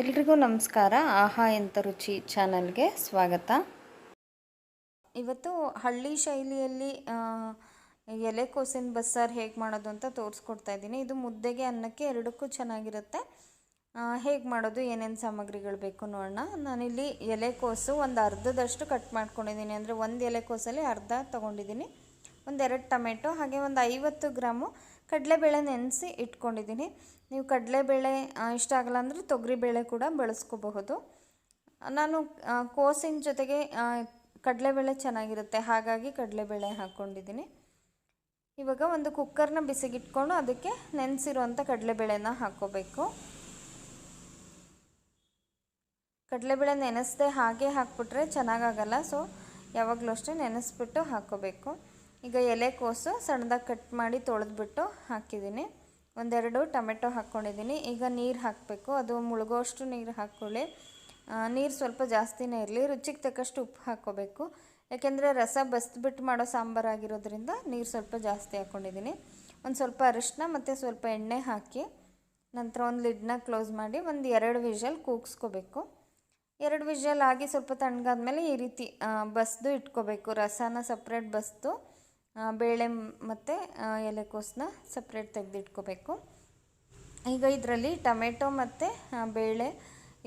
ಎಲ್ರಿಗೂ ನಮಸ್ಕಾರ. ಆಹಾ ಎಂತ ರುಚಿ ಚಾನಲ್ಗೆ ಸ್ವಾಗತ. ಇವತ್ತು ಹಳ್ಳಿ ಶೈಲಿಯಲ್ಲಿ ಎಲೆಕೋಸಿನ ಬಸ್ಸಾರು ಹೇಗೆ ಮಾಡೋದು ಅಂತ ತೋರಿಸ್ಕೊಡ್ತಾ ಇದ್ದೀನಿ. ಇದು ಮುದ್ದೆಗೆ ಅನ್ನಕ್ಕೆ ಎರಡಕ್ಕೂ ಚೆನ್ನಾಗಿರುತ್ತೆ. ಹೇಗೆ ಮಾಡೋದು, ಏನೇನು ಸಾಮಗ್ರಿಗಳು ಬೇಕು ನೋಡೋಣ. ನಾನಿಲ್ಲಿ ಎಲೆಕೋಸು ಒಂದು ಅರ್ಧದಷ್ಟು ಕಟ್ ಮಾಡ್ಕೊಂಡಿದ್ದೀನಿ. ಅಂದರೆ ಒಂದು ಎಲೆಕೋಸಲ್ಲಿ ಅರ್ಧ ತೊಗೊಂಡಿದ್ದೀನಿ. ಒಂದೆರಡು ಟೊಮೆಟೊ, ಹಾಗೆ ಒಂದು ಐವತ್ತು ಗ್ರಾಮು ಕಡಲೆಬೇಳೆ ನೆನೆಸಿ ಇಟ್ಕೊಂಡಿದ್ದೀನಿ. ನೀವು ಕಡಲೆಬೇಳೆ ಇಷ್ಟ ಆಗಲ್ಲ ಅಂದರೆ ತೊಗರಿಬೇಳೆ ಕೂಡ ಬಳಸ್ಕೋಬಹುದು. ನಾನು ಕೋಸಿನ ಜೊತೆಗೆ ಕಡಲೆಬೇಳೆ ಚೆನ್ನಾಗಿರುತ್ತೆ. ಹಾಗಾಗಿ ಕಡಲೆಬೇಳೆ ಹಾಕ್ಕೊಂಡಿದ್ದೀನಿ. ಇವಾಗ ಒಂದು ಕುಕ್ಕರ್ನ ಬಿಸಿಗಿಟ್ಕೊಂಡು ಅದಕ್ಕೆ ನೆನೆಸಿರುವಂಥ ಕಡಲೆಬೇಳೆನ ಹಾಕ್ಕೋಬೇಕು. ಕಡಲೆಬೇಳೆ ನೆನೆಸ್ದೆ ಹಾಗೆ ಹಾಕ್ಬಿಟ್ರೆ ಚೆನ್ನಾಗಾಗಲ್ಲ. ಸೊ, ಯಾವಾಗಲೂ ಅಷ್ಟೇ ನೆನೆಸ್ಬಿಟ್ಟು ಹಾಕ್ಕೋಬೇಕು. ಈಗ ಎಲೆಕೋಸು ಸಣ್ಣದಾಗಿ ಕಟ್ ಮಾಡಿ ತೊಳೆದ್ಬಿಟ್ಟು ಹಾಕಿದ್ದೀನಿ. ಒಂದೆರಡು ಟೊಮೆಟೊ ಹಾಕ್ಕೊಂಡಿದ್ದೀನಿ. ಈಗ ನೀರು ಹಾಕಬೇಕು. ಅದು ಮುಳುಗೋಷ್ಟು ನೀರು ಹಾಕ್ಕೊಳ್ಳಿ ನೀರು ಸ್ವಲ್ಪ ಜಾಸ್ತಿನೇ ಇರಲಿ. ರುಚಿಗೆ ತಕ್ಕಷ್ಟು ಉಪ್ಪು ಹಾಕ್ಕೋಬೇಕು. ಯಾಕೆಂದರೆ ರಸ ಬಸ್ಬಿಟ್ಟು ಮಾಡೋ ಸಾಂಬಾರಾಗಿರೋದ್ರಿಂದ ನೀರು ಸ್ವಲ್ಪ ಜಾಸ್ತಿ ಹಾಕ್ಕೊಂಡಿದ್ದೀನಿ ಒಂದು ಸ್ವಲ್ಪ ಅರಿಶಿನ ಮತ್ತು ಸ್ವಲ್ಪ ಎಣ್ಣೆ ಹಾಕಿ ನಂತರ ಒಂದು ಲಿಡ್ನ ಕ್ಲೋಸ್ ಮಾಡಿ ಒಂದು ಎರಡು ವಿಷಲ್ ಕೂಗಿಸ್ಕೋಬೇಕು. ಎರಡು ವಿಷಲ್ ಆಗಿ ಸ್ವಲ್ಪ ತಣ್ಣಗಾದ್ಮೇಲೆ ಈ ರೀತಿ ಬಸ್ದು ಇಟ್ಕೋಬೇಕು. ರಸನ ಸಪ್ರೇಟ್ ಬಸ್ದು. ಬೇಳೆ ಮತ್ತು ಎಲೆಕೋಸನ್ನ ಸಪ್ರೇಟ್ ತೆಗೆದಿಟ್ಕೋಬೇಕು. ಈಗ ಇದರಲ್ಲಿ ಟೊಮೆಟೊ ಮತ್ತು ಬೇಳೆ,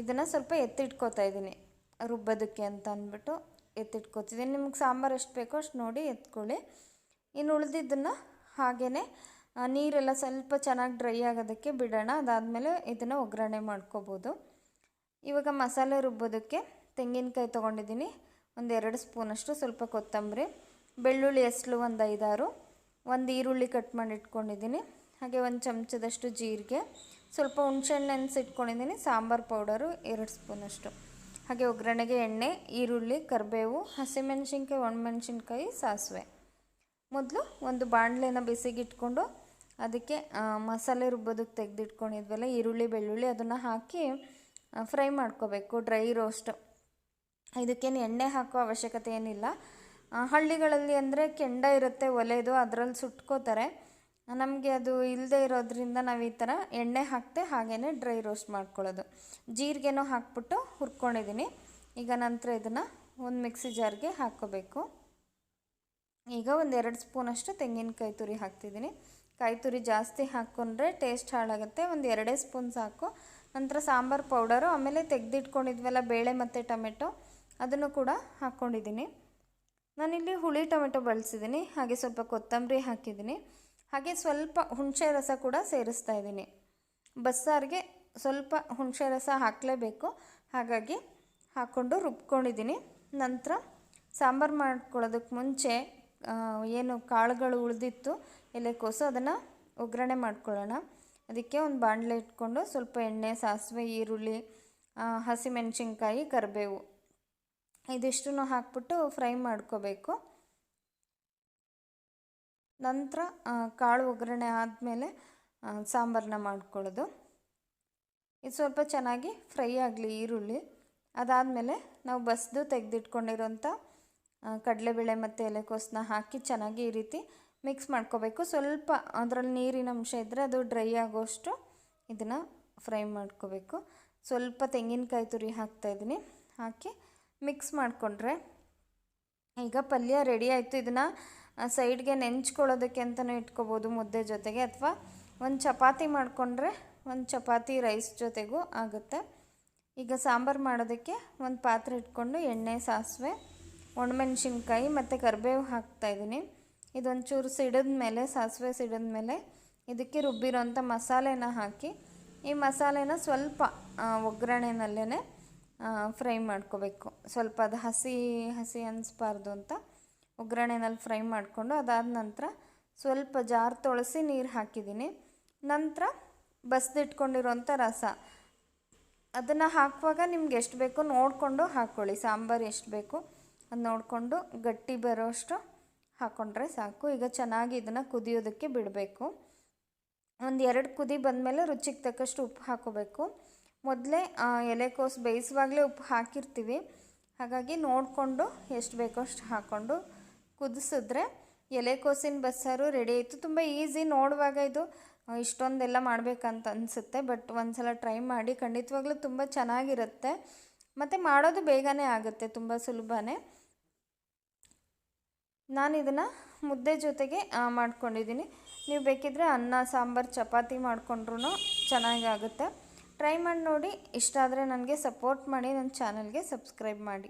ಇದನ್ನು ಸ್ವಲ್ಪ ಎತ್ತಿಟ್ಕೋತಾ ಇದ್ದೀನಿ. ರುಬ್ಬೋದಕ್ಕೆ ಅಂತ ಅಂದ್ಬಿಟ್ಟು ಎತ್ತಿಟ್ಕೋತಿದ್ದೀನಿ. ನಿಮ್ಗೆ ಸಾಂಬಾರು ಎಷ್ಟು ಬೇಕೋ ಅಷ್ಟು ನೋಡಿ ಎತ್ಕೊಳ್ಳಿ. ಇನ್ನು ಉಳಿದಿದ್ದನ್ನು ಹಾಗೆಯೇ ನೀರೆಲ್ಲ ಸ್ವಲ್ಪ ಚೆನ್ನಾಗಿ ಡ್ರೈ ಆಗೋದಕ್ಕೆ ಬಿಡೋಣ. ಅದಾದಮೇಲೆ ಇದನ್ನು ಒಗ್ಗರಣೆ ಮಾಡ್ಕೋಬೋದು. ಇವಾಗ ಮಸಾಲೆ ರುಬ್ಬೋದಕ್ಕೆ ತೆಂಗಿನಕಾಯಿ ತೊಗೊಂಡಿದ್ದೀನಿ. ಒಂದು ಎರಡು ಸ್ಪೂನಷ್ಟು ಸ್ವಲ್ಪ ಕೊತ್ತಂಬರಿ. ಬೆಳ್ಳುಳ್ಳಿ ಎಸ್ಲು ಒಂದು ಐದಾರು, ಒಂದು ಈರುಳ್ಳಿ ಕಟ್ ಮಾಡಿ ಇಟ್ಕೊಂಡಿದ್ದೀನಿ. ಹಾಗೆ ಒಂದು ಚಮಚದಷ್ಟು ಜೀರಿಗೆ, ಸ್ವಲ್ಪ ಹುಣ್ಸೆಹಣ್ಣು ನೆನೆಸಿಟ್ಕೊಂಡಿದ್ದೀನಿ ಸಾಂಬಾರು ಪೌಡರು ಎರಡು ಸ್ಪೂನಷ್ಟು. ಹಾಗೆ ಒಗ್ಗರಣೆಗೆ ಎಣ್ಣೆ, ಈರುಳ್ಳಿ, ಕರಿಬೇವು, ಹಸಿಮೆಣ್ಸಿನ್ಕಾಯಿ, ಒಣಮೆಣ್ಸಿನ್ಕಾಯಿ, ಸಾಸಿವೆ. ಮೊದಲು ಒಂದು ಬಾಣಲೆನ ಬಿಸಿಗಿಟ್ಕೊಂಡು ಅದಕ್ಕೆ ಮಸಾಲೆ ರುಬ್ಬೋದಕ್ಕೆ ತೆಗೆದಿಟ್ಕೊಂಡಿದ್ವಲ್ಲ, ಈರುಳ್ಳಿ, ಬೆಳ್ಳುಳ್ಳಿ, ಅದನ್ನು ಹಾಕಿ ಫ್ರೈ ಮಾಡ್ಕೋಬೇಕು, ಡ್ರೈ ರೋಸ್ಟ್. ಇದಕ್ಕೇನು ಎಣ್ಣೆ ಹಾಕೋ ಅವಶ್ಯಕತೆ ಏನಿಲ್ಲ. ಹಳ್ಳಿಗಳಲ್ಲಿ ಅಂದರೆ ಕೆಂಡ ಇರುತ್ತೆ ಒಲೆದು ಅದರಲ್ಲಿ ಸುಟ್ಕೋತಾರೆ. ನಮಗೆ ಅದು ಇಲ್ಲದೆ ಇರೋದ್ರಿಂದ ನಾವು ಈ ಥರ ಎಣ್ಣೆ ಹಾಕ್ತೆ ಹಾಗೇ ಡ್ರೈ ರೋಸ್ಟ್ ಮಾಡ್ಕೊಳ್ಳೋದು. ಜೀರಿಗೆನೂ ಹಾಕ್ಬಿಟ್ಟು ಹುರ್ಕೊಂಡಿದ್ದೀನಿ ಈಗ ನಂತರ ಇದನ್ನು ಒಂದು ಮಿಕ್ಸಿ ಜಾರ್ಗೆ ಹಾಕ್ಕೋಬೇಕು ಈಗ ಒಂದು ಎರಡು ಸ್ಪೂನಷ್ಟು ತೆಂಗಿನಕಾಯಿ ತುರಿ ಹಾಕ್ತಿದ್ದೀನಿ ಕಾಯಿ ತುರಿ ಜಾಸ್ತಿ ಹಾಕ್ಕೊಂಡ್ರೆ ಟೇಸ್ಟ್ ಹಾಳಾಗುತ್ತೆ. ಒಂದು ಎರಡೇ ಸ್ಪೂನ್ ಸಾಕು. ನಂತರ ಸಾಂಬಾರು ಪೌಡರು, ಆಮೇಲೆ ತೆಗೆದಿಟ್ಕೊಂಡಿದ್ವಲ್ಲ ಬೇಳೆ ಮತ್ತು ಟೊಮೆಟೊ, ಅದನ್ನು ಕೂಡ ಹಾಕ್ಕೊಂಡಿದ್ದೀನಿ ನಾನಿಲ್ಲಿ ಹುಳಿ ಟೊಮೆಟೊ ಬಳಸಿದ್ದೀನಿ ಹಾಗೆ ಸ್ವಲ್ಪ ಕೊತ್ತಂಬರಿ ಹಾಕಿದ್ದೀನಿ ಹಾಗೆ ಸ್ವಲ್ಪ ಹುಣಸೆ ರಸ ಕೂಡ ಸೇರಿಸ್ತಾ ಇದ್ದೀನಿ ಬಸ್ಸಾರಿಗೆ ಸ್ವಲ್ಪ ಹುಣಸೆ ರಸ ಹಾಕಲೇಬೇಕು, ಹಾಗಾಗಿ ಹಾಕ್ಕೊಂಡು ರುಬ್ಕೊಂಡಿದ್ದೀನಿ ನಂತರ ಸಾಂಬಾರು ಮಾಡ್ಕೊಳ್ಳೋದಕ್ಕೆ ಮುಂಚೆ ಏನು ಕಾಳುಗಳು ಉಳಿದಿತ್ತು ಎಲೆಕೋಸು ಅದನ್ನು ಒಗ್ಗರಣೆ ಮಾಡ್ಕೊಳ್ಳೋಣ. ಅದಕ್ಕೆ ಒಂದು ಬಾಣಲೆ ಇಟ್ಕೊಂಡು ಸ್ವಲ್ಪ ಎಣ್ಣೆ, ಸಾಸಿವೆ, ಈರುಳ್ಳಿ ಹಸಿಮೆಣಸಿನ್ಕಾಯಿ, ಕರಿಬೇವು. ಇದಿಷ್ಟನ್ನು ಹಾಕ್ಬಿಟ್ಟು ಫ್ರೈ ಮಾಡ್ಕೋಬೇಕು. ನಂತರ ಕಾಳು ಒಗ್ಗರಣೆ ಆದಮೇಲೆ ಸಾಂಬಾರನ್ನ ಮಾಡ್ಕೊಳ್ಳೋದು. ಇದು ಸ್ವಲ್ಪ ಚೆನ್ನಾಗಿ ಫ್ರೈ ಆಗಲಿ ಈರುಳ್ಳಿ. ಅದಾದಮೇಲೆ ನಾವು ಬಸ್ದು ತೆಗೆದಿಟ್ಕೊಂಡಿರೋಂಥ ಕಡಲೆಬೇಳೆ ಮತ್ತು ಎಲೆಕೋಸನ್ನ ಹಾಕಿ ಚೆನ್ನಾಗಿ ಈ ರೀತಿ ಮಿಕ್ಸ್ ಮಾಡ್ಕೋಬೇಕು. ಸ್ವಲ್ಪ ಅದರಲ್ಲಿ ನೀರಿನ ಅಂಶ ಇದ್ದರೆ ಅದು ಡ್ರೈ ಆಗೋಷ್ಟು ಇದನ್ನು ಫ್ರೈ ಮಾಡ್ಕೋಬೇಕು. ಸ್ವಲ್ಪ ತೆಂಗಿನಕಾಯಿ ತುರಿ ಹಾಕ್ತಾಯಿದ್ದೀನಿ ಹಾಕಿ ಮಿಕ್ಸ್ ಮಾಡಿಕೊಂಡ್ರೆ ಈಗ ಪಲ್ಯ ರೆಡಿ ಆಯಿತು. ಇದನ್ನು ಸೈಡ್ಗೆ ನೆಂಚ್ಕೊಳ್ಳೋದಕ್ಕೆ ಅಂತಲೂ ಇಟ್ಕೋಬೋದು ಮುದ್ದೆ ಜೊತೆಗೆ. ಅಥವಾ ಒಂದು ಚಪಾತಿ ಮಾಡಿಕೊಂಡ್ರೆ ಒಂದು ಚಪಾತಿ ರೈಸ್ ಜೊತೆಗೂ ಆಗುತ್ತೆ. ಈಗ ಸಾಂಬಾರು ಮಾಡೋದಕ್ಕೆ ಒಂದು ಪಾತ್ರೆ ಇಟ್ಕೊಂಡು ಎಣ್ಣೆ, ಸಾಸಿವೆ, ಒಣಮೆಣ್ಸಿನ್ಕಾಯಿ ಮತ್ತು ಕರಿಬೇವು ಹಾಕ್ತಾಯಿದ್ದೀನಿ ಇದೊಂಚೂರು ಸಿಡಿದ ಮೇಲೆ ಸಾಸಿವೆ ಸಿಡಿದ ಮೇಲೆ ಇದಕ್ಕೆ ರುಬ್ಬಿರೋಂಥ ಮಸಾಲೆನ ಹಾಕಿ, ಈ ಮಸಾಲೆನ ಸ್ವಲ್ಪ ಒಗ್ಗರಣೆನಲ್ಲೇ ಫ್ರೈ ಮಾಡ್ಕೋಬೇಕು. ಸ್ವಲ್ಪ ಅದು ಹಸಿ ಹಸಿ ಅನಿಸ್ಬಾರ್ದು ಅಂತ ಒಗ್ಗರಣೆನಲ್ಲಿ ಫ್ರೈ ಮಾಡಿಕೊಂಡು ಅದಾದ ನಂತರ ಸ್ವಲ್ಪ ಜಾರ್ ತೊಳಸಿ ನೀರು ಹಾಕಿದ್ದೀನಿ. ನಂತರ ಬಸ್ದಿಟ್ಕೊಂಡಿರೋಂಥ ರಸ. ಅದನ್ನು ಹಾಕುವಾಗ ನಿಮ್ಗೆ ಎಷ್ಟು ಬೇಕೋ ನೋಡಿಕೊಂಡು ಹಾಕ್ಕೊಳ್ಳಿ ಸಾಂಬಾರು ಎಷ್ಟು ಬೇಕು ಅದು ನೋಡಿಕೊಂಡು ಗಟ್ಟಿ ಬರೋಷ್ಟು ಹಾಕ್ಕೊಂಡ್ರೆ ಸಾಕು. ಈಗ ಚೆನ್ನಾಗಿ ಇದನ್ನು ಕುದಿಯೋದಕ್ಕೆ ಬಿಡಬೇಕು. ಒಂದು ಎರಡು ಕುದಿ ಬಂದಮೇಲೆ ರುಚಿಗೆ ತಕ್ಕಷ್ಟು ಉಪ್ಪು ಹಾಕೋಬೇಕು. ಮೊದಲೇ ಎಲೆಕೋಸು ಬೇಯಿಸುವಾಗಲೇ ಉಪ್ಪು ಹಾಕಿರ್ತೀವಿ. ಹಾಗಾಗಿ ನೋಡಿಕೊಂಡು ಎಷ್ಟು ಬೇಕೋ ಅಷ್ಟು ಹಾಕ್ಕೊಂಡು ಕುದಿಸಿದ್ರೆ ಎಲೆಕೋಸಿನ ಬಸ್ಸಾರು ರೆಡಿ ಆಯಿತು. ತುಂಬ ಈಸಿ ನೋಡುವಾಗ ಇದು ಇಷ್ಟೊಂದೆಲ್ಲ ಮಾಡಬೇಕಂತ ಅನಿಸುತ್ತೆ. ಬಟ್ ಒಂದ್ಸಲ ಟ್ರೈ ಮಾಡಿ ಖಂಡಿತವಾಗ್ಲೂ ತುಂಬ ಚೆನ್ನಾಗಿರುತ್ತೆ. ಮತ್ತು ಮಾಡೋದು ಬೇಗನೆ ಆಗುತ್ತೆ, ತುಂಬ ಸುಲಭನೇ. ನಾನು ಇದನ್ನು ಮುದ್ದೆ ಜೊತೆಗೆ ಮಾಡ್ಕೊಂಡಿದ್ದೀನಿ. ನೀವು ಬೇಕಿದ್ದರೆ ಅನ್ನ, ಸಾಂಬಾರು, ಚಪಾತಿ ಮಾಡಿಕೊಂಡ್ರೂ ಚೆನ್ನಾಗಾಗುತ್ತೆ. ಟ್ರೈ ಮಾಡಿ ನೋಡಿ. ಇಷ್ಟ ಆದರೆ ನನಗೆ ಸಪೋರ್ಟ್ ಮಾಡಿ ನನ್ನ ಚಾನಲ್ಗೆ ಸಬ್ಸ್ಕ್ರೈಬ್ ಮಾಡಿ.